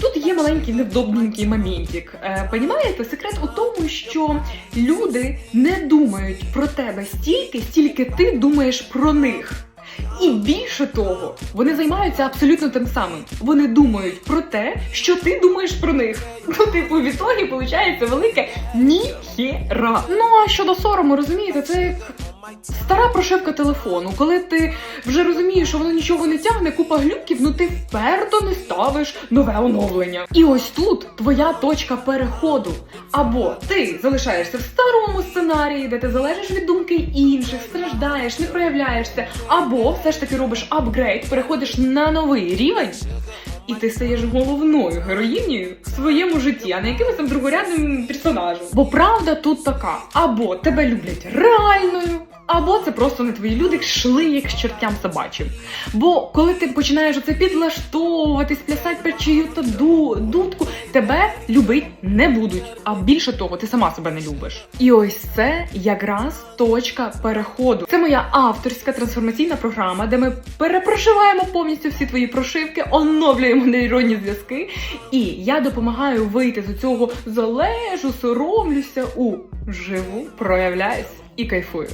Тут є маленький невдобненький моментик. Е, понімаєте, секрет у тому, що люди не думають про тебе стільки, стільки ти думаєш про них. І більше того, вони займаються абсолютно тим самим. Вони думають про те, що ти думаєш про них. Ну, типу, в ітогі виходить велике ніхера. Ну а щодо сорому, розумієте, це як стара прошивка телефону. Коли ти вже розумієш, що воно нічого не тягне, купа глюків, ну ти вперто не ставиш нове оновлення. І ось тут твоя точка переходу. Або ти залишаєшся в старому сценарії, де ти залежиш від думки інших, страждаєш, не проявляєшся, або все ж таки робиш апгрейд, переходиш на новий рівень. І ти стаєш головною героїнею в своєму житті, а не якимось там другорядним персонажем. Бо правда тут така: або тебе люблять реальною, або це просто не твої люди йшли як з чертям собачим. Бо коли ти починаєш оце підлаштовуватись, плясати під чию-то ду, дудку, тебе любить не будуть. А більше того, ти сама себе не любиш. І ось це якраз точка переходу. Це моя авторська трансформаційна програма, де ми перепрошиваємо повністю всі твої прошивки, оновлюємо нейронні зв'язки. І я допомагаю вийти з цього залежу, соромлюся у живу, проявляюсь і кайфую.